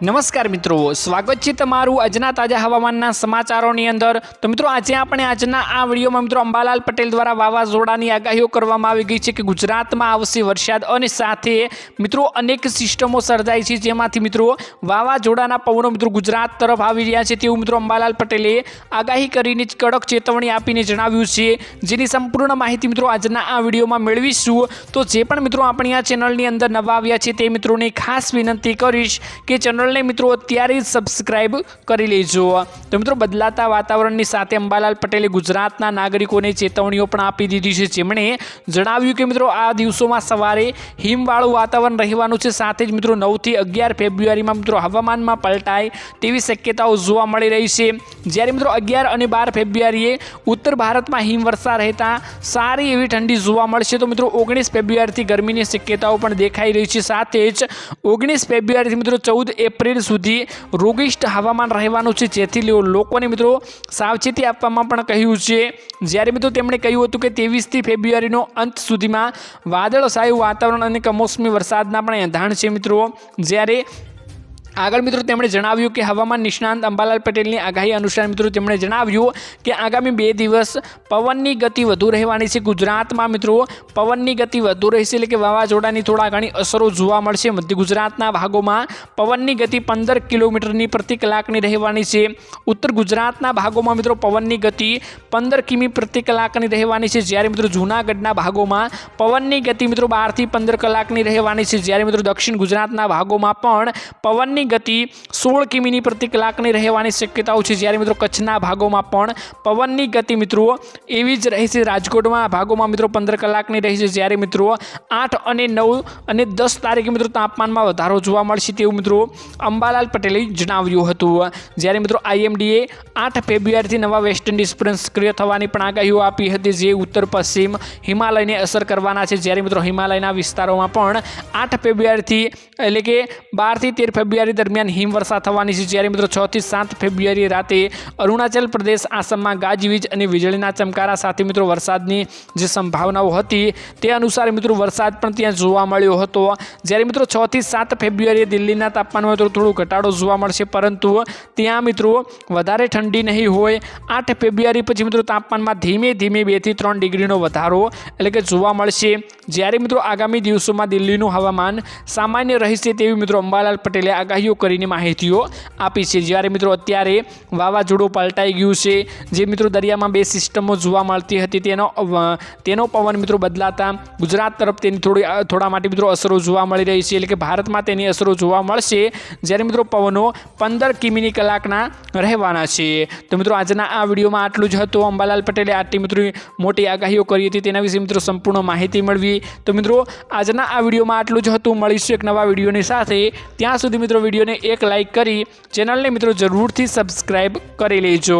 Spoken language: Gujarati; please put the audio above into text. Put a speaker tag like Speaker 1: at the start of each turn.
Speaker 1: નમસ્કાર મિત્રો, સ્વાગત છે તમારું આજના તાજા હવામાનના સમાચારોની અંદર. તો મિત્રો, આજે આપણે આજના આ વિડીયોમાં મિત્રો અંબાલાલ પટેલ દ્વારા વાવાઝોડાની આગાહીઓ કરવામાં આવી ગઈ છે કે ગુજરાતમાં આવશે વરસાદ અને સાથે મિત્રો અનેક સિસ્ટમો સર્જાઈ છે જેમાંથી મિત્રો વાવાઝોડાના પવનો મિત્રો ગુજરાત તરફ આવી રહ્યા છે તેવું મિત્રો અંબાલાલ પટેલે આગાહી કરીને કડક ચેતવણી આપીને જણાવ્યું છે. જેની સંપૂર્ણ માહિતી મિત્રો આજના આ વિડીયોમાં મેળવીશું. તો જે પણ મિત્રો આપણી આ ચેનલની અંદર નવા આવ્યા છે તે મિત્રોને ખાસ વિનંતી કરીશ કે ચેનલને મિત્રો અત્યારે જ સબસ્ક્રાઈબ કરી લેજો. તો મિત્રો બદલાતા વાતાવરણની સાથે અંબાલાલ પટેલે ગુજરાતના નાગરિકોને ચેતવણીઓ પણ આપી દીધી છે. જેમણે જણાવ્યું કે મિત્રો આ દિવસોમાં સવારે હિમવાળું વાતાવરણ રહેવાનું છે. સાથે જ મિત્રો નવથી અગિયાર ફેબ્રુઆરીમાં મિત્રો હવામાનમાં પલટાય તેવી શક્યતાઓ જોવા મળી રહી છે. જ્યારે મિત્રો અગિયાર અને બાર ફેબ્રુઆરીએ ઉત્તર ભારતમાં હિમવર્ષા રહેતા સારી એવી ઠંડી જોવા મળશે. તો મિત્રો ઓગણીસ ફેબ્રુઆરીથી ગરમીની શક્યતાઓ પણ દેખાઈ રહી છે. સાથે જ ઓગણીસ ફેબ્રુઆરીથી મિત્રો ચૌદ એપ્રિલ સુધી રોગિષ્ટ હવામાન રહેવાનું છે. જેથી લોકોને મિત્રો સાવચેતી આપવામાં પણ કહ્યું છે. જ્યારે મિત્રો તેમણે કહ્યું હતું કે ત્રેવીસથી ફેબ્રુઆરીનો અંત સુધીમાં વાદળછાયું વાતાવરણ અને કમોસમી વરસાદના પણ એંધાણ છે મિત્રો. જ્યારે આગળ મિત્રો તેમણે જણાવ્યું કે હવામાન નિષ્ણાંત અંબાલાલ પટેલની આગાહી અનુસાર મિત્રો તેમણે જણાવ્યું કે આગામી બે દિવસ પવનની ગતિ વધુ રહેવાની છે. ગુજરાતમાં મિત્રો પવનની ગતિ વધુ રહેશે એટલે કે વાવાઝોડાની થોડા ઘણી અસરો જોવા મળશે. મધ્ય ગુજરાતના ભાગોમાં પવનની ગતિ પંદર કિલોમીટરની પ્રતિ કલાકની રહેવાની છે. ઉત્તર ગુજરાતના ભાગોમાં મિત્રો પવનની ગતિ પંદર કિમી પ્રતિ કલાકની રહેવાની છે. જ્યારે મિત્રો જૂનાગઢના ભાગોમાં પવનની ગતિ મિત્રો બારથી પંદર કલાકની રહેવાની છે. જ્યારે મિત્રો દક્ષિણ ગુજરાતના ભાગોમાં પણ પવનની ગતિ સોળ કિમીની પ્રતિ કલાકની રહેવાની શક્યતાઓ છે. જ્યારે મિત્રો કચ્છના ભાગોમાં પણ પવનની ગતિ મિત્રો એવી જ રહેશે રાજકોટમાં ભાગોમાં મિત્રો પંદર કલાકની રહેશે જ્યારે મિત્રો આઠ અને નવ અને દસ તારીખે મિત્રો તાપમાનમાં વધારો જોવા મળશે તેવું મિત્રો અંબાલાલ પટેલે જણાવ્યું હતું. જ્યારે મિત્રો આઈએમડીએ આઠ ફેબ્રુઆરીથી નવા વેસ્ટ ઇન્ડિઝ પર સક્રિય થવાની પણ આગાહીઓ આપી હતી. જે ઉત્તર, પશ્ચિમ હિમાલયને અસર કરવાના છે. જ્યારે મિત્રો હિમાલયના વિસ્તારોમાં પણ આઠ ફેબ્રુઆરીથી એટલે કે બારથી તેર ફેબ્રુઆરી દરમિયાન હિમવર્ષા થવાની છે. જ્યારે મિત્રો છ થી સાત ફેબ્રુઆરી રાતે અરુણાચલ પ્રદેશ, આસામમાં ગાજવીજ અને વીજળીના ચમકારા સાથે મિત્રો વરસાદની જે સંભાવનાઓ હતી, તે અનુસાર મિત્રો વરસાદ પણ ત્યાં જોવા મળ્યો હતો. જ્યારે મિત્રો છ થી સાત ફેબ્રુઆરીએ દિલ્હીના તાપમાનમાં મિત્રો થોડો ઘટાડો જોવા મળશે, પરંતુ ત્યાં મિત્રો વધારે ઠંડી નહીં હોય. આઠ ફેબ્રુઆરી પછી મિત્રો તાપમાનમાં ધીમે ધીમે બેથી ત્રણ ડિગ્રીનો વધારો એટલે કે જોવા મળશે. જ્યારે મિત્રો આગામી દિવસોમાં દિલ્હીનું હવામાન સામાન્ય રહેશે તેવી મિત્રો અંબાલાલ પટેલે આગાહીઓ કરીને માહિતીઓ આપી છે. જ્યારે મિત્રો અત્યારે વાવાઝોડું પલટાઈ ગયું છે, જે મિત્રો દરિયામાં બે સિસ્ટમો જોવા મળતી હતી, તેનો તેનો પવન મિત્રો બદલાતા ગુજરાત તરફ તેની થોડી થોડા માટે મિત્રો અસરો જોવા મળી રહી છે. એટલે કે ભારતમાં તેની અસરો જોવા મળશે જ્યારે મિત્રો પવનો પંદર કિમીની કલાકના રહેવાના છે. તો મિત્રો આજના આ વિડીયોમાં આટલું જ હતું. અંબાલાલ પટેલે આટલી મિત્રો મોટી આગાહીઓ કરી હતી, તેના વિશે મિત્રો સંપૂર્ણ માહિતી મળવી. તો મિત્રો આજના આ વિડીયોમાં આટલું જ હતું. મળીશું એક નવા વિડીયોની સાથે. ત્યાં સુધી મિત્રો વિડીયોને એક લાઇક કરી ચેનલને મિત્રો જરૂરથી સબસ્ક્રાઈબ કરી લેજો.